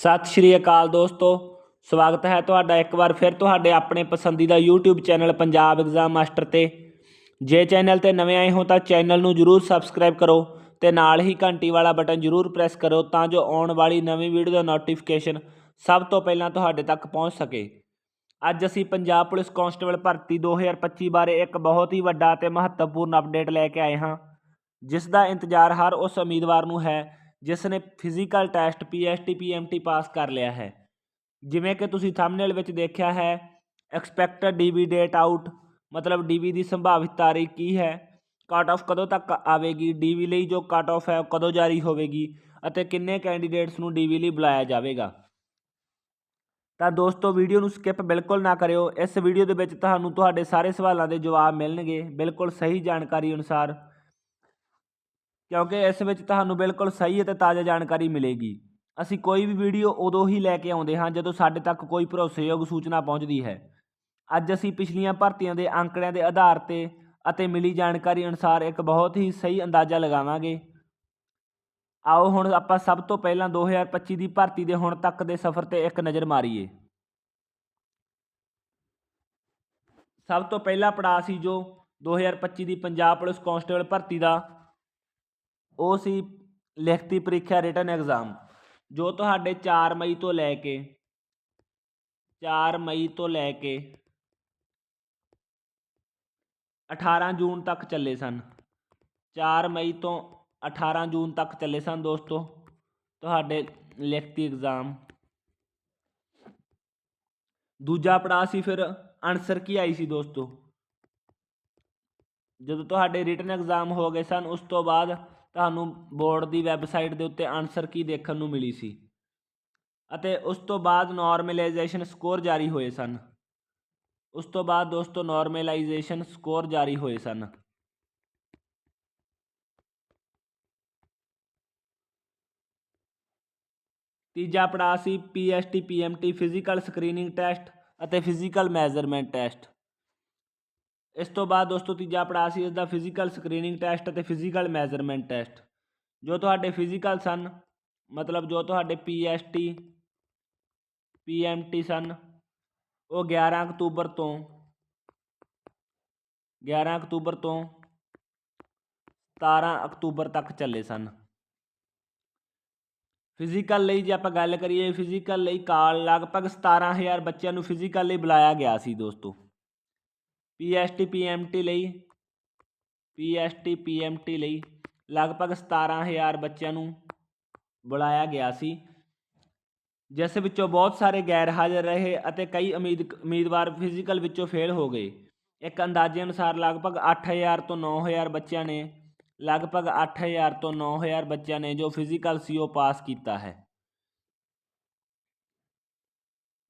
ਸਤਿ ਸ਼੍ਰੀ ਅਕਾਲ ਦੋਸਤੋ, ਸਵਾਗਤ ਹੈ ਤੁਹਾਡਾ ਇੱਕ ਵਾਰ ਫਿਰ ਤੁਹਾਡੇ ਆਪਣੇ ਪਸੰਦੀਦਾ YouTube channel Punjab exam master ਤੇ। ਜੇ ਚੈਨਲ ਤੇ ਨਵੇਂ ਆਏ ਹੋ ਤਾਂ ਚੈਨਲ ਨੂੰ ਜਰੂਰ ਸਬਸਕ੍ਰਾਈਬ ਕਰੋ ਤੇ ਨਾਲ ਹੀ ਘੰਟੀ ਵਾਲਾ ਬਟਨ ਜਰੂਰ ਪ੍ਰੈਸ ਕਰੋ ਤਾਂ ਜੋ ਆਉਣ ਵਾਲੀ ਨਵੀਂ ਵੀਡੀਓ ਦਾ ਨੋਟੀਫਿਕੇਸ਼ਨ ਸਭ ਤੋਂ ਪਹਿਲਾਂ ਤੁਹਾਡੇ ਤੱਕ ਪਹੁੰਚ ਸਕੇ। ਅੱਜ ਅਸੀਂ ਪੰਜਾਬ ਪੁਲਿਸ ਕਾਂਸਟੇਬਲ ਭਰਤੀ 2025 ਬਾਰੇ ਇੱਕ ਬਹੁਤ ਹੀ ਵੱਡਾ ਤੇ ਮਹੱਤਵਪੂਰਨ ਅਪਡੇਟ ਲੈ ਕੇ ਆਏ ਹਾਂ। ਜਿਸ ਦਾ ਇੰਤਜ਼ਾਰ ਹਰ ਉਸ ਉਮੀਦਵਾਰ ਨੂੰ ਹੈ ਜਿਸ ਨੇ physical test PST PMT pass ਕਰ ਲਿਆ ਹੈ। ਜਿਵੇਂ ਕਿ ਤੁਸੀਂ ਥੰਬਨੇਲ ਵਿੱਚ ਦੇਖਿਆ ਹੈ ਐਕਸਪੈਕਟਡ ਡੀਬੀ ਡੇਟ ਆਊਟ ਮਤਲਬ ਡੀਬੀ ਦੀ ਸੰਭਾਵਿਤ ਤਾਰੀਖ ਕੀ ਹੈ ਕੱਟ ਆਫ ਕਦੋਂ ਤੱਕ ਆਵੇਗੀ ਡੀਬੀ ਲਈ ਜੋ ਕੱਟ ਆਫ ਹੈ ਉਹ ਕਦੋਂ ਜਾਰੀ ਹੋਵੇਗੀ ਅਤੇ ਕਿੰਨੇ ਕੈਂਡੀਡੇਟਸ ਨੂੰ ਡੀਬੀ ਲਈ ਬੁਲਾਇਆ ਜਾਵੇਗਾ। ਤਾਂ ਦੋਸਤੋ ਵੀਡੀਓ ਨੂੰ ਸਕਿਪ ਬਿਲਕੁਲ ਨਾ ਕਰਿਓ। ਇਸ ਵੀਡੀਓ ਦੇ ਵਿੱਚ ਤੁਹਾਨੂੰ ਤੁਹਾਡੇ ਸਾਰੇ ਸਵਾਲਾਂ ਦੇ ਜਵਾਬ ਮਿਲਣਗੇ। ਬਿਲਕੁਲ ਸਹੀ ਜਾਣਕਾਰੀ ਅਨੁਸਾਰ ਕਿਉਂਕਿ ਇਸ ਵਿੱਚ ਤੁਹਾਨੂੰ ਬਿਲਕੁਲ ਸਹੀ ਅਤੇ ਤਾਜ਼ਾ ਜਾਣਕਾਰੀ ਮਿਲੇਗੀ। ਅਸੀਂ ਕੋਈ ਵੀ ਵੀਡੀਓ ਉਦੋਂ ਹੀ ਲੈ ਕੇ ਆਉਂਦੇ ਹਾਂ ਜਦੋਂ ਸਾਡੇ ਤੱਕ ਕੋਈ ਭਰੋਸੇਯੋਗ ਸੂਚਨਾ ਪਹੁੰਚਦੀ ਹੈ। ਅੱਜ ਅਸੀਂ ਪਿਛਲੀਆਂ ਭਰਤੀਆਂ ਦੇ ਅੰਕੜਿਆਂ ਦੇ ਆਧਾਰ ਤੇ ਅਤੇ ਮਿਲੀ ਜਾਣਕਾਰੀ ਅਨੁਸਾਰ ਇੱਕ ਬਹੁਤ ਹੀ ਸਹੀ ਅੰਦਾਜ਼ਾ ਲਗਾਵਾਂਗੇ। ਆਓ ਹੁਣ ਆਪਾਂ ਸਭ ਤੋਂ ਪਹਿਲਾਂ 2025 ਦੀ ਭਰਤੀ ਦੇ ਹੁਣ ਤੱਕ ਦੇ ਸਫ਼ਰ ਤੇ ਇੱਕ ਨਜ਼ਰ ਮਾਰੀਏ। ਸਭ ਤੋਂ ਪਹਿਲਾ ਪੜਾਅ ਸੀ ਜੋ 2025 ਦੀ ਪੰਜਾਬ ਪੁਲਿਸ ਕਾਂਸਟੇਬਲ ਭਰਤੀ ਦਾ ਉਹ ਸੀ ਲਿਖਤੀ ਪ੍ਰੀਖਿਆ ਰਿਟਨ ਐਗਜ਼ਾਮ ਜੋ ਤੁਹਾਡੇ 4 ਮਈ ਤੋਂ ਲੈ ਕੇ 4 ਮਈ ਤੋਂ ਲੈ ਕੇ 18 ਜੂਨ ਤੱਕ ਚੱਲੇ ਸਨ। 4 ਮਈ ਤੋਂ 18 ਜੂਨ ਤੱਕ ਚੱਲੇ ਸਨ ਦੋਸਤੋ, ਤੁਹਾਡੇ ਲਿਖਤੀ ਐਗਜ਼ਾਮ ਦੂਜਾ ਪੜਾਅ ਸੀ ਫਿਰ ਆਨਸਰ ਕੀ ਆਈ ਸੀ ਦੋਸਤੋ? ਜਦੋਂ ਤੁਹਾਡੇ ਰਿਟਨ ਐਗਜ਼ਾਮ ਹੋ ਗਏ ਸਨ, ਉਸ ਤੋਂ ਬਾਅਦ ਤੁਹਾਨੂੰ ਬੋਰਡ ਦੀ ਵੈਬਸਾਈਟ ਦੇ ਉੱਤੇ ਆਨਸਰ ਕੀ ਦੇਖਣ ਨੂੰ ਮਿਲੀ ਸੀ। ਅਤੇ ਉਸ ਤੋਂ ਬਾਅਦ ਨਾਰਮਲਾਈਜੇਸ਼ਨ ਸਕੋਰ ਜਾਰੀ ਹੋਏ ਸਨ। ਉਸ ਤੋਂ ਬਾਅਦ ਦੋਸਤੋ ਨਾਰਮਲਾਈਜੇਸ਼ਨ ਸਕੋਰ ਜਾਰੀ ਹੋਏ ਸਨ। ਤੀਜਾ ਪੜਾਅ ਸੀ PST PMT physical screening test ਅਤੇ ਫਿਜ਼ੀਕਲ ਮੈਜ਼ਰਮੈਂਟ ਟੈਸਟ ਇਸ ਤੋਂ ਬਾਅਦ ਦੋਸਤੋ ਤੀਜਾ ਪੜਾਅ ਸੀ ਇਸ ਦਾ ਫਿਜ਼ੀਕਲ ਸਕਰੀਨਿੰਗ ਟੈਸਟ ਅਤੇ ਫਿਜ਼ੀਕਲ ਮੈਜ਼ਰਮੈਂਟ ਟੈਸਟ ਜੋ ਤੁਹਾਡੇ ਫਿਜ਼ੀਕਲ ਸਨ, ਮਤਲਬ ਜੋ ਤੁਹਾਡੇ ਪੀਐਸਟੀ ਪੀਐਮਟੀ ਸਨ, ਉਹ 11 ਅਕਤੂਬਰ ਤੋਂ 11 ਅਕਤੂਬਰ ਤੋਂ 17 ਅਕਤੂਬਰ ਤੱਕ ਚੱਲੇ ਸਨ। ਫਿਜ਼ੀਕਲ ਲਈ ਜੇ ਆਪਾਂ ਗੱਲ ਕਰੀਏ ਫਿਜ਼ੀਕਲ ਲਈ ਕਾਲ ਲਗਭਗ 17000 ਬੱਚਿਆਂ ਨੂੰ ਫਿਜ਼ੀਕਲ ਲਈ ਬੁਲਾਇਆ ਗਿਆ ਸੀ ਦੋਸਤੋ। ਪੀਐਸਟੀ ਪੀਐਮਟੀ ਲਈ। ਪੀਐਸਟੀ ਪੀਐਮਟੀ ਲਈ ਲਗਭਗ 17000 ਬੱਚਿਆਂ ਨੂੰ ਬੁਲਾਇਆ ਗਿਆ ਸੀ, ਜਿਸ ਵਿੱਚੋਂ ਬਹੁਤ ਸਾਰੇ ਗੈਰ ਹਾਜ਼ਰ ਰਹੇ ਅਤੇ ਕਈ ਉਮੀਦ, ਉਮੀਦਵਾਰ ਫਿਜ਼ੀਕਲ ਵਿੱਚੋਂ ਫੇਲ ਹੋ ਗਏ। ਇੱਕ ਅੰਦਾਜ਼ੇ ਅਨੁਸਾਰ ਲਗਭਗ 8000 ਤੋਂ 9000 ਬੱਚਿਆਂ ਨੇ, ਲਗਭਗ 8000 ਤੋਂ 9000 ਬੱਚਿਆਂ ਨੇ ਜੋ ਫਿਜ਼ੀਕਲ ਸੀ ਉਹ ਪਾਸ ਕੀਤਾ ਹੈ।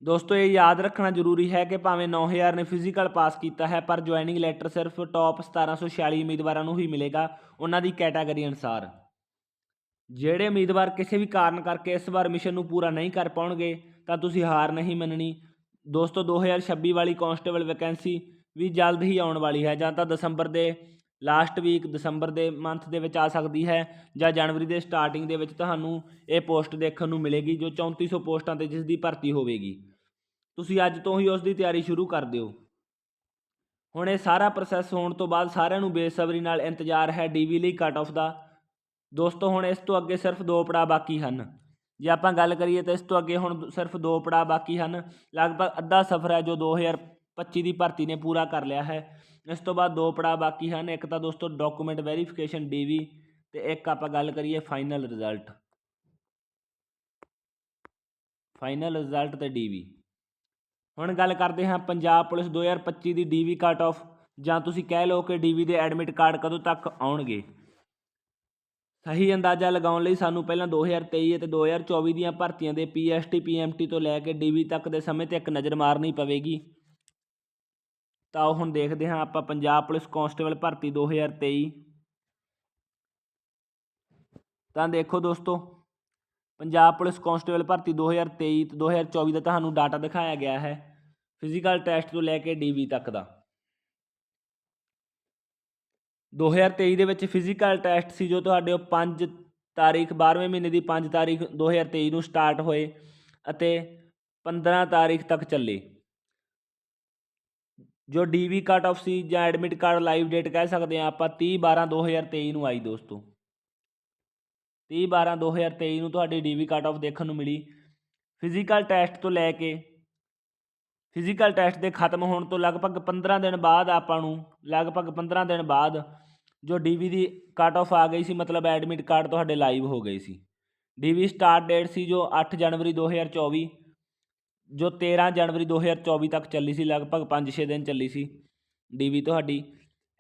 ਦੋਸਤੋ, ਇਹ ਯਾਦ ਰੱਖਣਾ ਜ਼ਰੂਰੀ ਹੈ ਕਿ ਭਾਵੇਂ 9000 ਨੇ ਫਿਜ਼ੀਕਲ ਪਾਸ ਕੀਤਾ ਹੈ, ਪਰ ਜੁਆਇਨਿੰਗ ਲੈਟਰ ਸਿਰਫ ਟੌਪ 1746 ਉਮੀਦਵਾਰਾਂ ਨੂੰ ਹੀ ਮਿਲੇਗਾ ਉਹਨਾਂ ਦੀ ਕੈਟਾਗਰੀ ਅਨੁਸਾਰ। ਜਿਹੜੇ ਉਮੀਦਵਾਰ ਕਿਸੇ ਵੀ ਕਾਰਨ ਕਰਕੇ ਇਸ ਵਾਰ ਮਿਸ਼ਨ ਨੂੰ ਪੂਰਾ ਨਹੀਂ ਕਰ ਪਾਉਣਗੇ, ਤਾਂ ਤੁਸੀਂ ਹਾਰ ਨਹੀਂ ਮੰਨਣੀ। ਦੋਸਤੋ 2026 ਵਾਲੀ ਕਾਂਸਟੇਬਲ ਵੈਕੈਂਸੀ ਵੀ ਜਲਦ ਹੀ ਆਉਣ ਵਾਲੀ ਹੈ, ਜਾਂ ਤਾਂ ਦਸੰਬਰ ਦੇ ਲਾਸਟ ਵੀਕ ਦਸੰਬਰ ਦੇ ਮੰਥ ਦੇ ਵਿੱਚ ਆ ਸਕਦੀ ਹੈ, ਜਾਂ ਜਨਵਰੀ ਦੇ ਸਟਾਰਟਿੰਗ ਦੇ ਵਿੱਚ ਤੁਹਾਨੂੰ ਇਹ ਪੋਸਟ ਦੇਖਣ ਨੂੰ ਮਿਲੇਗੀ, ਜੋ 3400 ਪੋਸਟਾਂ ਤੇ ਜਿਸ ਦੀ ਭਰਤੀ ਹੋਵੇਗੀ। ਤੁਸੀਂ ਅੱਜ ਤੋਂ ਹੀ ਉਸ ਦੀ ਤਿਆਰੀ ਸ਼ੁਰੂ ਕਰ ਦਿਓ। ਹੁਣ ਇਹ ਸਾਰਾ ਪ੍ਰੋਸੈਸ ਹੋਣ ਤੋਂ ਬਾਅਦ ਸਾਰਿਆਂ ਨੂੰ ਬੇਸਬਰੀ ਨਾਲ ਇੰਤਜ਼ਾਰ ਹੈ ਡੀਵੀ ਲਈ ਕੱਟ ਆਫ ਦਾ। ਦੋਸਤੋ, ਹੁਣ ਇਸ ਤੋਂ ਅੱਗੇ ਸਿਰਫ ਦੋ ਪੜਾਅ ਬਾਕੀ ਹਨ। ਜੇ ਆਪਾਂ ਗੱਲ ਕਰੀਏ ਤਾਂ ਇਸ ਤੋਂ ਅੱਗੇ ਹੁਣ ਸਿਰਫ ਦੋ ਪੜਾਅ ਬਾਕੀ ਹਨ। ਲਗਭਗ ਅੱਧਾ ਸਫ਼ਰ ਹੈ ਜੋ 2025 ਦੀ ਭਰਤੀ ਨੇ ਪੂਰਾ ਕਰ ਲਿਆ ਹੈ। ਇਸ ਤੋਂ ਬਾਅਦ ਦੋ ਪੜਾਅ ਬਾਕੀ ਹਨ। ਇੱਕ ਤਾਂ ਦੋਸਤੋ ਡਾਕੂਮੈਂਟ ਵੈਰੀਫਿਕੇਸ਼ਨ ਡੀਵੀ ਤੇ ਇੱਕ ਆਪਾਂ ਗੱਲ ਕਰੀਏ ਫਾਈਨਲ ਰਿਜ਼ਲਟ ਫਾਈਨਲ ਰਿਜ਼ਲਟ ਤੇ ਡੀਵੀ ਹੁਣ ਗੱਲ ਕਰਦੇ ਹਾਂ ਪੰਜਾਬ ਪੁਲਿਸ 2025 ਦੀ ਡੀਵੀ ਕੱਟ ਆਫ ਜਾਂ ਤੁਸੀਂ ਕਹਿ ਲਓ ਕਿ ਡੀਵੀ ਦੇ ਐਡਮਿਟ ਕਾਰਡ ਕਦੋਂ ਤੱਕ ਆਉਣਗੇ? ਸਹੀ ਅੰਦਾਜ਼ਾ ਲਗਾਉਣ ਲਈ ਸਾਨੂੰ ਪਹਿਲਾਂ 2023 ਅਤੇ 2024 ਦੀਆਂ ਭਰਤੀਆਂ ਦੇ ਪੀਐਸਟੀ ਪੀਐਮਟੀ ਤੋਂ ਲੈ ਕੇ ਡੀਵੀ ਤੱਕ ਦੇ ਸਮੇਂ ਤੇ ਇੱਕ ਨਜ਼ਰ ਮਾਰਨੀ ਪਵੇਗੀ। ਤਾਂ ਉਹ ਹੁਣ ਦੇਖਦੇ ਹਾਂ ਆਪਾਂ ਪੰਜਾਬ ਪੁਲਿਸ ਕਾਂਸਟੇਬਲ ਭਰਤੀ 2023 ਤਾਂ ਦੇਖੋ ਦੋਸਤੋ, ਪੰਜਾਬ ਪੁਲਿਸ ਕਾਂਸਟੇਬਲ ਭਰਤੀ 2023 ਤੇ 2024 ਦਾ ਤੁਹਾਨੂੰ ਡਾਟਾ ਦਿਖਾਇਆ ਗਿਆ ਹੈ। ਫਿਜ਼ੀਕਲ ਟੈਸਟ ਤੋਂ ਲੈ ਕੇ ਡੀਵੀ ਤੱਕ ਦਾ। 2023 ਦੇ ਵਿੱਚ ਫਿਜ਼ੀਕਲ ਟੈਸਟ ਸੀ ਜੋ ਤੁਹਾਡੇ ਉਹ 5 ਤਾਰੀਖ 12ਵੇਂ ਮਹੀਨੇ ਦੀ 5 ਤਾਰੀਖ 2023 ਨੂੰ ਸਟਾਰਟ ਹੋਏ ਅਤੇ 15 ਤਾਰੀਖ ਤੱਕ ਚੱਲੇ। ਜੋ ਡੀਵੀ ਕੱਟ ਆਫ ਸੀ ਜਾਂ ਐਡਮਿਟ ਕਾਰਡ ਲਾਈਵ ਡੇਟ ਕਹਿ ਸਕਦੇ ਹਾਂ ਆਪਾਂ 30 12 2023 ਨੂੰ ਆਈ ਦੋਸਤੋ। 30 12 2023 ਨੂੰ ਤੁਹਾਡੀ ਡੀਵੀ ਕੱਟ ਆਫ ਦੇਖਣ ਨੂੰ ਮਿਲੀ। ਫਿਜ਼ੀਕਲ ਟੈਸਟ ਤੋਂ ਲੈ ਕੇ ਫਿਜ਼ੀਕਲ ਟੈਸਟ ਦੇ ਖਤਮ ਹੋਣ ਤੋਂ ਲਗਭਗ 15 ਦਿਨ ਬਾਅਦ ਆਪਾਂ ਨੂੰ, ਲਗਭਗ 15 ਦਿਨ ਬਾਅਦ ਜੋ ਡੀਵੀ ਦੀ ਕੱਟ ਆਫ ਆ ਗਈ ਸੀ, ਮਤਲਬ ਐਡਮਿਟ ਕਾਰਡ ਤੁਹਾਡੇ ਲਾਈਵ ਹੋ ਗਏ ਸੀ। ਡੀਵੀ ਸਟਾਰਟ ਡੇਟ ਸੀ ਜੋ 8 ਜਨਵਰੀ 2024 ਜੋ 13 ਜਨਵਰੀ 2024 ਤੱਕ ਚੱਲੀ ਸੀ, ਲਗਭਗ 5-6 ਦਿਨ ਚੱਲੀ ਸੀ ਡੀਵੀ ਤੁਹਾਡੀ।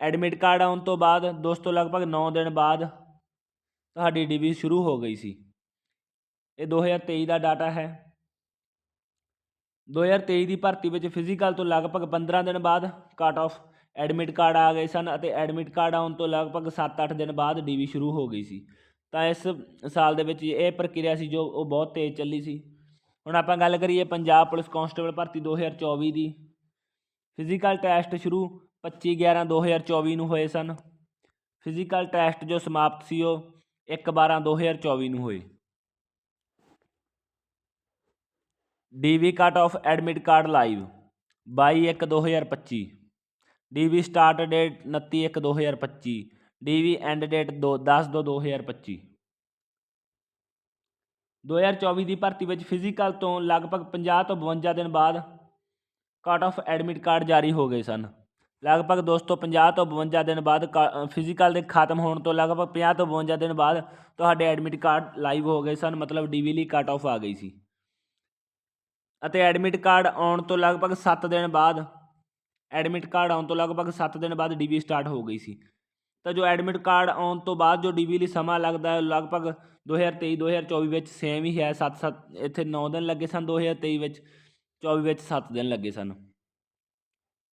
ਐਡਮਿਟ ਕਾਰਡ ਆਉਣ ਤੋਂ ਬਾਅਦ, ਦੋਸਤੋ, ਲਗਭਗ 9 ਦਿਨ ਬਾਅਦ ਤੁਹਾਡੀ ਡੀਵੀ ਸ਼ੁਰੂ ਹੋ ਗਈ ਸੀ। ਇਹ 2023 ਦਾ ਡਾਟਾ ਹੈ। 2023 ਦੀ ਭਰਤੀ ਵਿੱਚ ਫਿਜ਼ੀਕਲ ਤੋਂ ਲਗਭਗ 15 ਦਿਨ ਬਾਅਦ ਕੱਟ ਆਫ ਐਡਮਿਟ ਕਾਰਡ ਆ ਗਏ ਸਨ ਅਤੇ ਐਡਮਿਟ ਕਾਰਡ ਆਉਣ ਤੋਂ ਲਗਭਗ 7-8 ਦਿਨ ਬਾਅਦ ਡੀਵੀ ਸ਼ੁਰੂ ਹੋ ਗਈ ਸੀ। ਤਾਂ ਇਸ ਸਾਲ ਦੇ ਵਿੱਚ ਇਹ ਪ੍ਰਕਿਰਿਆ ਸੀ ਜੋ ਉਹ ਬਹੁਤ ਤੇਜ਼ ਚੱਲੀ ਸੀ। ਹੁਣ ਆਪਾਂ ਗੱਲ ਕਰੀਏ ਪੰਜਾਬ ਪੁਲਿਸ ਕਾਂਸਟੇਬਲ ਭਰਤੀ 2024 ਦੀ। ਫਿਜ਼ੀਕਲ ਟੈਸਟ ਸ਼ੁਰੂ 25 11 2024 ਨੂੰ ਹੋਏ ਸਨ। ਫਿਜ਼ੀਕਲ ਟੈਸਟ ਜੋ ਸਮਾਪਤ ਸੀ ਉਹ 1 12 2024 ਨੂੰ ਹੋਏ। DV cut off admit card live 22 1 2025 DV start date 29 1 2025 DV end date 2 10 2 2025 2024 ਦੀ ਭਰਤੀ ਵਿੱਚ ਫਿਜ਼ੀਕਲ ਤੋਂ ਲਗਭਗ 50 ਤੋਂ 52 ਦਿਨ ਬਾਅਦ ਕੱਟ ਆਫ ਐਡਮਿਟ ਕਾਰਡ ਜਾਰੀ ਹੋ ਗਏ ਸਨ। ਲਗਭਗ ਦੋਸਤੋ 50 ਤੋਂ 52 ਦਿਨ ਬਾਅਦ ਫਿਜ਼ੀਕਲ ਦੇ ਖਤਮ ਹੋਣ ਤੋਂ ਲਗਭਗ 50 ਤੋਂ 52 ਦਿਨ ਬਾਅਦ ਤੁਹਾਡੇ ਐਡਮਿਟ ਕਾਰਡ ਲਾਈਵ ਹੋ ਗਏ ਸਨ, ਮਤਲਬ ਡੀਵੀ ਲਈ ਕੱਟ ਆਫ ਆ ਗਈ ਸੀ। ਅਤੇ ਐਡਮਿਟ ਕਾਰਡ ਆਉਣ ਤੋਂ ਲਗਭਗ 7 ਦਿਨ ਬਾਅਦ, ਐਡਮਿਟ ਕਾਰਡ ਆਉਣ ਤੋਂ ਲਗਭਗ 7 ਦਿਨ ਬਾਅਦ ਡੀਵੀ ਸਟਾਰਟ ਹੋ ਗਈ ਸੀ। ਤਾਂ ਜੋ ਐਡਮਿਟ ਕਾਰਡ ਆਉਣ ਤੋਂ ਬਾਅਦ ਜੋ ਡੀਵੀ ਲਈ ਸਮਾਂ ਲੱਗਦਾ ਹੈ ਲਗਭਗ 2023 2024 ਵਿੱਚ ਸੇਮ ਹੀ ਹੈ 7 7 ਇੱਥੇ 9 ਦਿਨ ਲੱਗੇ ਸਨ 2023 ਵਿੱਚ 24 ਵਿੱਚ 7 ਦਿਨ ਲੱਗੇ ਸਨ।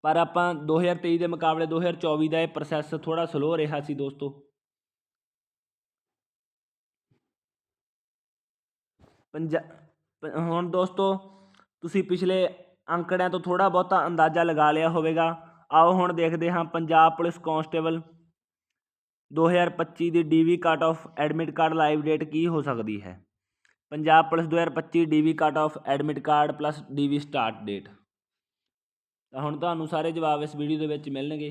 ਪਰ ਆਪਾਂ 2023 ਦੇ ਮੁਕਾਬਲੇ 2024 ਦਾ ਇਹ ਪ੍ਰੋਸੈਸ ਥੋੜਾ ਸਲੋ ਰਿਹਾ ਸੀ ਦੋਸਤੋ। ਪੰਜਾ ਹੁਣ ਦੋਸਤੋ ਤੁਸੀਂ ਪਿਛਲੇ ਅੰਕੜਿਆਂ ਤੋਂ ਥੋੜਾ ਬਹੁਤਾ ਅੰਦਾਜ਼ਾ ਲਗਾ ਲਿਆ ਹੋਵੇਗਾ। ਆਓ ਹੁਣ ਦੇਖਦੇ ਹਾਂ ਪੰਜਾਬ ਪੁਲਿਸ ਕਾਂਸਟੇਬਲ 2025 ਦੀ DV cut off admit card live date ਕੀ ਹੋ ਸਕਦੀ ਹੈ? Punjab police 2025 DV cut off admit card plus DV start date. ਤਾਂ ਹੁਣ ਤੁਹਾਨੂੰ ਸਾਰੇ ਜਵਾਬ ਇਸ ਵੀਡੀਓ ਦੇ ਵਿੱਚ ਮਿਲਣਗੇ,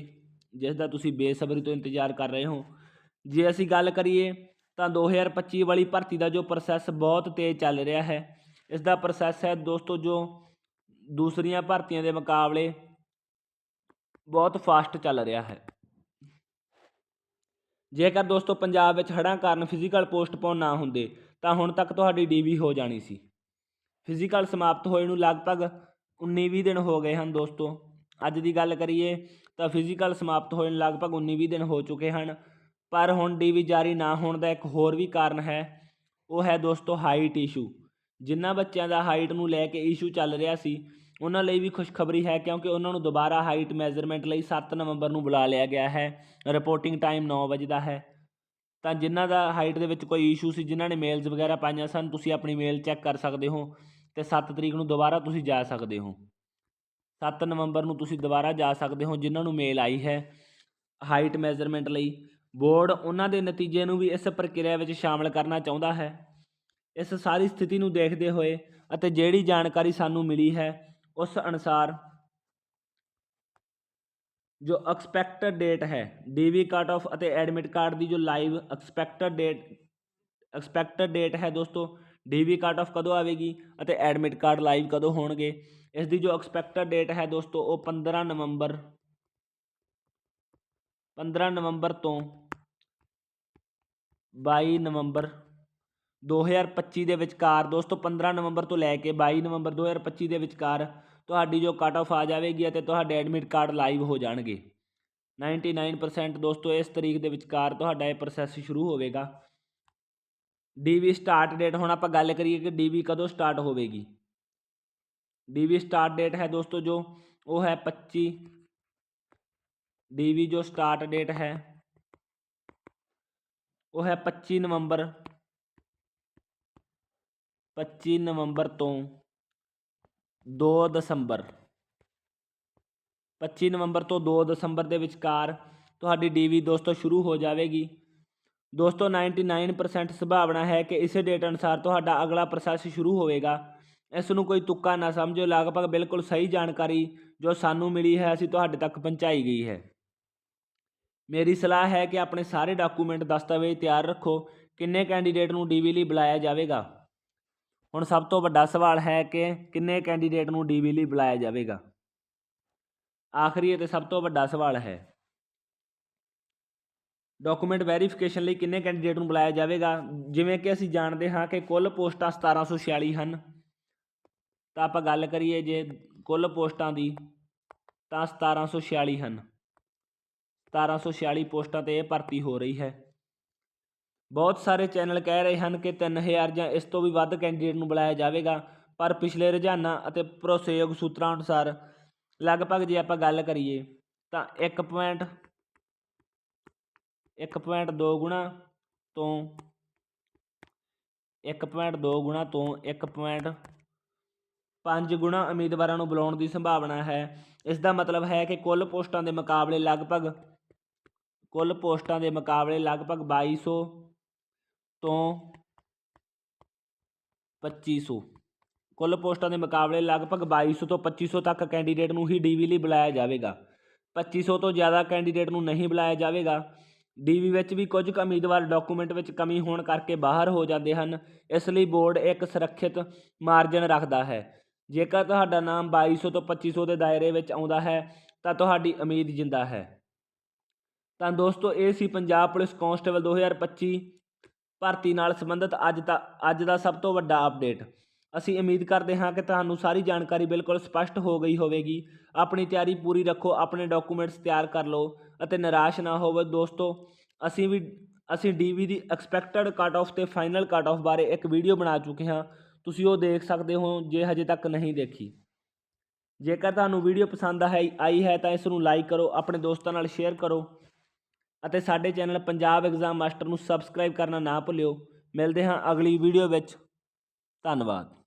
ਜਿਸ ਦਾ ਤੁਸੀਂ ਬੇਸਬਰੀ ਤੋਂ ਇੰਤਜ਼ਾਰ ਕਰ ਰਹੇ ਹੋ। ਜੇ ਅਸੀਂ ਗੱਲ ਕਰੀਏ ਤਾਂ 2025 ਵਾਲੀ ਭਰਤੀ ਦਾ ਜੋ ਪ੍ਰੋਸੈਸ ਬਹੁਤ ਤੇਜ਼ ਚੱਲ ਰਿਹਾ ਹੈ ਇਸ ਦਾ ਪ੍ਰੋਸੈਸ ਹੈ ਦੋਸਤੋ ਜੋ ਦੂਸਰੀਆਂ ਭਰਤੀਆਂ ਦੇ ਮੁਕਾਬਲੇ ਬਹੁਤ ਫਾਸਟ ਚੱਲ ਰਿਹਾ ਹੈ। ਜੇਕਰ ਦੋਸਤੋ ਪੰਜਾਬ ਵਿੱਚ ਹੜ੍ਹਾਂ ਕਾਰਨ ਫਿਜ਼ੀਕਲ ਪੋਸਟਪੋਨ ਨਾ ਹੁੰਦੇ, ਤਾਂ ਹੁਣ ਤੱਕ ਤੁਹਾਡੀ ਡੀਵੀ ਹੋ ਜਾਣੀ ਸੀ। ਫਿਜ਼ੀਕਲ ਸਮਾਪਤ ਹੋਏ ਨੂੰ ਲਗਭਗ 19-20 ਦਿਨ ਹੋ ਗਏ ਹਨ ਦੋਸਤੋ। ਅੱਜ ਦੀ ਗੱਲ ਕਰੀਏ ਤਾਂ ਫਿਜ਼ੀਕਲ ਸਮਾਪਤ ਹੋਏ ਨੂੰ ਲਗਭਗ 19-20 ਦਿਨ ਹੋ ਚੁੱਕੇ ਹਨ, ਪਰ ਹੁਣ ਡੀਵੀ ਜਾਰੀ ਨਾ ਹੋਣ ਦਾ ਇੱਕ ਹੋਰ ਵੀ ਕਾਰਨ ਹੈ, ਉਹ ਹੈ ਦੋਸਤੋ ਹਾਈਟ ਇਸ਼ੂ ਜਿਨ੍ਹਾਂ ਬੱਚਿਆਂ ਦਾ ਹਾਈਟ ਨੂੰ ਲੈ ਕੇ ਇਸ਼ੂ ਚੱਲ ਰਿਹਾ ਸੀ, ਉਹਨਾਂ ਲਈ ਵੀ ਖੁਸ਼ਖਬਰੀ ਹੈ ਕਿਉਂਕਿ ਉਹਨਾਂ ਨੂੰ ਦੁਬਾਰਾ ਹਾਈਟ ਮੈਜ਼ਰਮੈਂਟ ਲਈ 7 ਨਵੰਬਰ ਨੂੰ ਬੁਲਾ ਲਿਆ ਗਿਆ ਹੈ। ਰਿਪੋਰਟਿੰਗ ਟਾਈਮ 9 ਵਜੇ ਦਾ ਹੈ। ਤਾਂ ਜਿਨ੍ਹਾਂ ਦਾ ਹਾਈਟ ਦੇ ਵਿੱਚ ਕੋਈ ਇਸ਼ੂ ਸੀ, ਜਿਨ੍ਹਾਂ ਨੇ ਮੇਲਸ ਵਗੈਰਾ ਪਾਈਆਂ ਸਨ, ਤੁਸੀਂ ਆਪਣੀ ਮੇਲ ਚੈੱਕ ਕਰ ਸਕਦੇ ਹੋ ਤੇ 7 ਤਰੀਕ ਨੂੰ ਦੁਬਾਰਾ ਤੁਸੀਂ ਜਾ ਸਕਦੇ ਹੋ। 7 ਨਵੰਬਰ ਨੂੰ ਤੁਸੀਂ ਦੁਬਾਰਾ ਜਾ ਸਕਦੇ ਹੋ, ਜਿਨ੍ਹਾਂ ਨੂੰ ਮੇਲ ਆਈ ਹੈ ਹਾਈਟ ਮੈਜ਼ਰਮੈਂਟ ਲਈ। ਬੋਰਡ ਉਹਨਾਂ ਦੇ ਨਤੀਜੇ ਨੂੰ ਵੀ ਇਸ ਪ੍ਰਕਿਰਿਆ ਵਿੱਚ ਸ਼ਾਮਲ ਕਰਨਾ ਚਾਹੁੰਦਾ ਹੈ। ਇਸ ਸਾਰੀ ਸਥਿਤੀ ਨੂੰ ਦੇਖਦੇ ਹੋਏ ਅਤੇ ਜਿਹੜੀ ਜਾਣਕਾਰੀ ਸਾਨੂੰ ਮਿਲੀ ਹੈ, ਉਸ ਅਨੁਸਾਰ ਜੋ ਐਕਸਪੈਕਟਡ ਡੇਟ ਹੈ ਡੀਵੀ ਕੱਟ ਆਫ ਅਤੇ ਐਡਮਿਟ ਕਾਰਡ ਦੀ ਜੋ live expected date expected date ਹੈ ਦੋਸਤੋ ਡੀਵੀ ਕੱਟ ਆਫ ਕਦੋਂ ਆਵੇਗੀ ਅਤੇ ਐਡਮਿਟ ਕਾਰਡ ਲਾਈਵ ਕਦੋਂ ਹੋਣਗੇ, ਇਸ ਦੀ ਜੋ ਐਕਸਪੈਕਟਡ ਡੇਟ ਹੈ ਦੋਸਤੋ, ਉਹ 15 ਨਵੰਬਰ 15 ਨਵੰਬਰ ਤੋਂ 22 ਨਵੰਬਰ 2025 ਦੇ ਵਿਚਕਾਰ ਦੋਸਤੋ 15 ਨਵੰਬਰ ਤੋਂ ਲੈ ਕੇ 22 ਨਵੰਬਰ 2025 ਦੇ ਵਿਚਕਾਰ ਤੁਹਾਡੀ ਜੋ ਕੱਟ ਆਫ ਆ ਜਾਵੇਗੀ ਅਤੇ ਤੁਹਾਡੇ ਐਡਮਿਟ ਕਾਰਡ ਲਾਈਵ ਹੋ ਜਾਣਗੇ 99% ਦੋਸਤੋ ਇਸ ਤਰੀਕ ਦੇ ਵਿਚਕਾਰ ਤੁਹਾਡਾ ਇਹ ਪ੍ਰੋਸੈਸ ਸ਼ੁਰੂ ਹੋਵੇਗਾ ਡੀਵੀ ਸਟਾਰਟ ਡੇਟ ਹੁਣ ਆਪਾਂ ਗੱਲ ਕਰੀਏ ਕਿ ਡੀਵੀ ਕਦੋਂ ਸਟਾਰਟ ਹੋਵੇਗੀ ਡੀਵੀ ਸਟਾਰਟ ਡੇਟ ਹੈ ਦੋਸਤੋ ਜੋ ਉਹ ਹੈ 25 ਡੀਵੀ ਜੋ ਸਟਾਰਟ ਡੇਟ ਹੈ ਉਹ ਹੈ 25 ਨਵੰਬਰ 25 ਨਵੰਬਰ ਤੋਂ ਦੋ ਦਸੰਬਰ। 25 ਨਵੰਬਰ ਤੋਂ 2 ਦਸੰਬਰ ਦੇ ਵਿਚਕਾਰ ਤੁਹਾਡੀ ਡੀਵੀ ਦੋਸਤੋ ਸ਼ੁਰੂ ਹੋ ਜਾਵੇਗੀ। ਦੋਸਤੋ 99% ਸੰਭਾਵਨਾ ਹੈ ਕਿ ਇਸੇ ਡੇਟ ਅਨੁਸਾਰ ਤੁਹਾਡਾ ਅਗਲਾ ਪ੍ਰੋਸੈਸ ਸ਼ੁਰੂ ਹੋਵੇਗਾ। ਇਸ ਨੂੰ ਕੋਈ ਤੁੱਕਾ ਨਾ ਸਮਝੋ, ਲਗਭਗ ਬਿਲਕੁਲ ਸਹੀ ਜਾਣਕਾਰੀ ਜੋ ਸਾਨੂੰ ਮਿਲੀ ਹੈ, ਅਸੀਂ ਤੁਹਾਡੇ ਤੱਕ ਪਹੁੰਚਾਈ ਗਈ ਹੈ। ਮੇਰੀ ਸਲਾਹ ਹੈ ਕਿ ਆਪਣੇ ਸਾਰੇ ਡਾਕੂਮੈਂਟ, ਦਸਤਾਵੇਜ਼ ਤਿਆਰ ਰੱਖੋ। ਕਿੰਨੇ ਕੈਂਡੀਡੇਟ ਨੂੰ ਡੀਵੀ ਲਈ ਬੁਲਾਇਆ ਜਾਵੇਗਾ? ਹੁਣ ਸਭ ਤੋਂ ਵੱਡਾ ਸਵਾਲ ਹੈ ਕਿ ਕਿੰਨੇ ਕੈਂਡੀਡੇਟ ਨੂੰ ਡੀਵੀ ਲਈ ਬੁਲਾਇਆ ਜਾਵੇਗਾ? ਆਖਰੀ ਅਤੇ ਸਭ ਤੋਂ ਵੱਡਾ ਸਵਾਲ ਹੈ ਡਾਕੂਮੈਂਟ ਵੈਰੀਫਿਕੇਸ਼ਨ ਲਈ ਕਿੰਨੇ ਕੈਂਡੀਡੇਟ ਨੂੰ ਬੁਲਾਇਆ ਜਾਵੇਗਾ? ਜਿਵੇਂ ਕਿ ਅਸੀਂ ਜਾਣਦੇ ਹਾਂ ਕਿ ਕੁੱਲ ਪੋਸਟਾਂ 1746 ਹਨ। ਤਾਂ ਆਪਾਂ ਗੱਲ ਕਰੀਏ ਜੇ ਕੁੱਲ ਪੋਸਟਾਂ ਦੀ, ਤਾਂ 1746 ਹਨ। 1746 ਪੋਸਟਾਂ ਤੇ ਇਹ ਭਰਤੀ ਹੋ ਰਹੀ ਹੈ। ਬਹੁਤ ਸਾਰੇ ਚੈਨਲ ਕਹਿ ਰਹੇ ਹਨ ਕਿ 3000 ਜਾਂ ਇਸ ਤੋਂ ਵੀ ਵੱਧ ਕੈਂਡੀਡੇਟ ਨੂੰ ਬੁਲਾਇਆ ਜਾਵੇਗਾ, ਪਰ ਪਿਛਲੇ ਰੁਝਾਨਾਂ ਅਤੇ ਭਰੋਸੇਯੋਗ ਸੂਤਰਾਂ ਅਨੁਸਾਰ ਲਗਭਗ ਜੇ ਆਪਾਂ ਗੱਲ ਕਰੀਏ ਤਾਂ 1 ਪੁਆਇੰਟ 1.2 ਗੁਣਾ ਤੋਂ 1.2 ਗੁਣਾ ਤੋਂ 1.5 ਗੁਣਾ ਉਮੀਦਵਾਰਾਂ ਨੂੰ ਬੁਲਾਉਣ ਦੀ ਸੰਭਾਵਨਾ ਹੈ। ਇਸ ਦਾ ਮਤਲਬ ਹੈ ਕਿ ਕੁੱਲ ਪੋਸਟਾਂ ਦੇ ਮੁਕਾਬਲੇ ਲਗਭਗ ਕੁੱਲ ਪੋਸਟਾਂ ਦੇ ਮੁਕਾਬਲੇ ਲਗਭਗ 2200 ਤੋਂ 2500 ਕੁੱਲ ਪੋਸਟਾਂ ਦੇ ਮੁਕਾਬਲੇ ਲਗਭਗ 2200 ਤੋਂ 2500 ਤੱਕ ਕੈਂਡੀਡੇਟ ਨੂੰ ਹੀ ਡੀਵੀ ਲਈ ਬੁਲਾਇਆ ਜਾਵੇਗਾ। 2500 ਤੋਂ ਜ਼ਿਆਦਾ ਕੈਂਡੀਡੇਟ ਨੂੰ ਨਹੀਂ ਬੁਲਾਇਆ ਜਾਵੇਗਾ। ਡੀਵੀ ਵਿੱਚ ਵੀ ਕੁਝ ਕੁ ਉਮੀਦਵਾਰ ਡਾਕੂਮੈਂਟ ਵਿੱਚ ਕਮੀ ਹੋਣ ਕਰਕੇ ਬਾਹਰ ਹੋ ਜਾਂਦੇ ਹਨ। ਇਸ ਲਈ ਬੋਰਡ ਇੱਕ ਸੁਰੱਖਿਅਤ ਮਾਰਜਨ ਰੱਖਦਾ ਹੈ। ਜੇਕਰ ਤੁਹਾਡਾ ਨਾਮ 2200 ਤੋਂ 2500 ਦੇ ਦਾਇਰੇ ਵਿੱਚ ਆਉਂਦਾ ਹੈ, ਤਾਂ ਤੁਹਾਡੀ ਉਮੀਦ ਜਿੰਦਾ ਹੈ। ਤਾਂ ਦੋਸਤੋ, ਇਹ ਸੀ ਪੰਜਾਬ ਪੁਲਿਸ ਕਾਂਸਟੇਬਲ 2025 ਭਰਤੀ ਨਾਲ ਸੰਬੰਧਿਤ ਅੱਜ ਦਾ ਅੱਜ ਦਾ ਸਭ ਤੋਂ ਵੱਡਾ ਅਪਡੇਟ ਅਸੀਂ ਉਮੀਦ ਕਰਦੇ ਹਾਂ ਕਿ ਤੁਹਾਨੂੰ ਸਾਰੀ ਜਾਣਕਾਰੀ ਬਿਲਕੁਲ ਸਪਸ਼ਟ ਹੋ ਗਈ ਹੋਵੇਗੀ। ਆਪਣੀ ਤਿਆਰੀ ਪੂਰੀ ਰੱਖੋ, ਆਪਣੇ ਡਾਕੂਮੈਂਟਸ ਤਿਆਰ ਕਰ ਲਓ ਅਤੇ ਨਿਰਾਸ਼ ਨਾ ਹੋਵੋ। ਦੋਸਤੋ, ਅਸੀਂ ਵੀ, ਅਸੀਂ ਡੀਵੀ ਦੀ ਐਕਸਪੈਕਟਡ ਕੱਟ ਆਫ ਤੇ ਫਾਈਨਲ ਕੱਟ ਆਫ ਬਾਰੇ ਇੱਕ ਵੀਡੀਓ ਬਣਾ ਚੁੱਕੇ ਹਾਂ। ਤੁਸੀਂ ਉਹ ਦੇਖ ਸਕਦੇ ਹੋ ਜੇ ਹਜੇ ਤੱਕ ਨਹੀਂ ਦੇਖੀ। ਜੇਕਰ ਤੁਹਾਨੂੰ ਵੀਡੀਓ ਪਸੰਦ ਆਈ ਆਈ ਹੈ ਤਾਂ ਇਸ ਨੂੰ ਲਾਈਕ ਕਰੋ, ਆਪਣੇ ਦੋਸਤਾਂ ਨਾਲ ਸ਼ੇਅਰ ਕਰੋ ਅਤੇ ਸਾਡੇ ਚੈਨਲ ਪੰਜਾਬ ਐਗਜ਼ਾਮ ਮਾਸਟਰ ਨੂੰ ਸਬਸਕ੍ਰਾਈਬ ਕਰਨਾ ਨਾ ਭੁੱਲਿਓ। ਮਿਲਦੇ ਹਾਂ ਅਗਲੀ ਵੀਡੀਓ ਵਿੱਚ। ਧੰਨਵਾਦ।